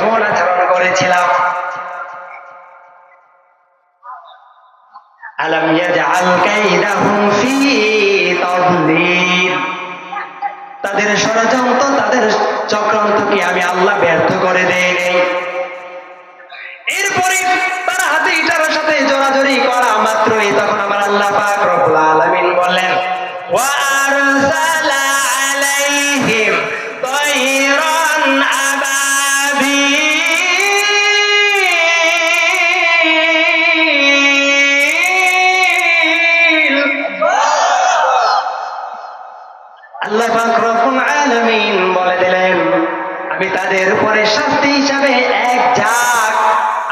কেমন আচরণ করেছিলাম? আলম ইয়াজআল কাইদাহুম ফি তাদলিল। তাদের ষড়যন্ত্র, তাদের চক্রান্তকে আমি আল্লাহ ব্যর্থ করে দেই এরপরে তারা হাতে ইটার সাথে জোরাজোরি করা মাত্রই তখন আমার আল্লাহ পাক রব্বুল আলামিন বললেন, ওয়া আরসালা আমি তাদের উপরে শাস্তি হিসাবে এক ঝাঁক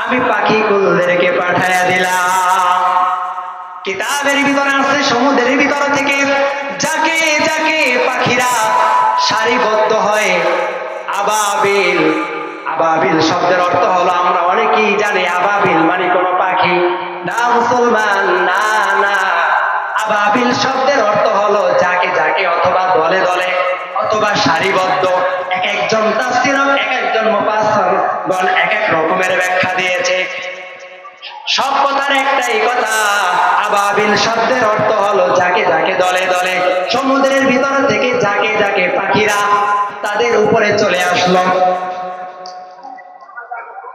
আমি পাখি কুলদেরকে পাঠায়া দিলাম। কিতাবের ভিতরে আছে, সমুদ্রের ভিতর থেকে যাকে যাকে পাখিরা সারিবদ্ধ হয়, আবাবিল। আবাবিল শব্দের অর্থ হলো, আমরা অনেকেই জানি আবাবিল মানে কোনো পাখি। না মুসলমান, না না। আবাবিল শব্দের অর্থ হলো যাকে যাকে অথবা দলে দলে অথবা সারিবদ্ধ একজন তাফসীরক এক একজন মুফাসসিরগণ এক এক রকমের ব্যাখ্যা দিয়েছে সব কথার একটাই কথা আবাবিল শব্দের অর্থ হলো যাকে যাকে দলে দলে সমুদ্রের ভিতর থেকে যাকে যাকে পাখিরা তাদের উপরে চলে আসলো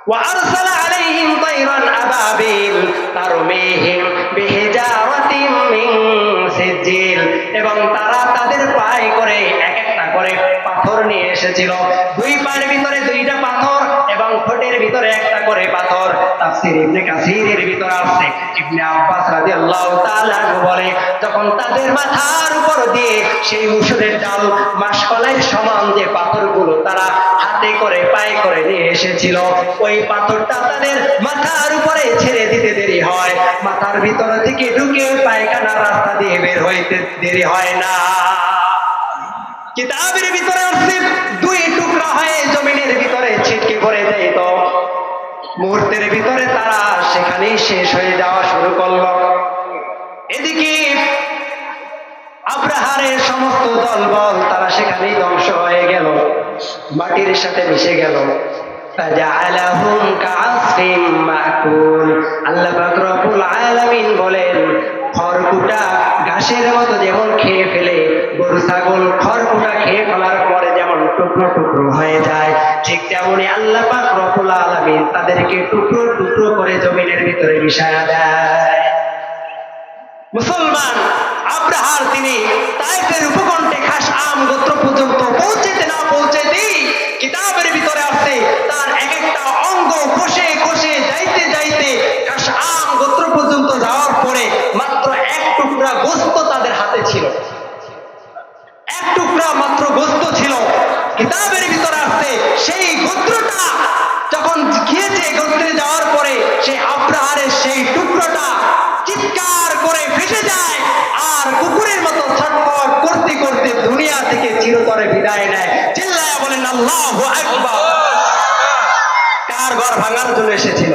وأرسل عليهم طيرا أبابيل ترميهم بحجارة من سجيل এবং তারা তাদের পায়ে করে এক করে পাথর নিয়ে এসেছিল। দুই পায়ের ভিতরে দুইটা পাথর এবং ঠোঁটের ভিতরে একটা করে পাথর। তাফসীর ইবনে কাসিরের ইবনে আব্বাস রাদিয়াল্লাহু তাআলা বলে, যখন তাদের মাথার উপর দিয়ে সেই ডাল সমান যে পাথরগুলো তারা হাতে করে পায়ে করে নিয়ে এসেছিল, ওই পাথরটা তাদের মাথার উপরে ছেড়ে দিতে দেরি হয়। মাথার ভিতর থেকে ঢুকে পায়খানা রাস্তা দিয়ে বের হইতে দেরি হয় না। কিতাবের ভিতরে দুই টুকরা হয়ে, জমিনের ভিতরে ছিটকে পড়ে যায় তো। মুহূর্তের ভিতরে তারা সেখানেই শেষ হয়ে যাওয়া শুরু করল। এদিকে আব্রাহারের সমস্ত দলবল তারা সেখানেই ধ্বংস হয়ে গেল। মাটির সাথে মিশে গেল। আল্লাহ বলেন টুকরো টুকরো হয়ে যায়। ঠিক তেমনি আল্লাহ পাক রফুল আলমিন তাদেরকে টুকরো টুকরো করে জমিনের ভিতরে মিশায়া দেয়। মুসলমান আব্রাহার তিনি তাইফের উপকণ্ঠে খাস আম গোত্র পর্যন্ত পৌঁছেতে না পৌঁছেতেই কিতাবের ভিতরে আসছে তার এক একটা চিরতরে বিদায় নেয়। চিল্লায় বলেন আল্লাহ কার ঘর ভাঙার জন্য এসেছিল?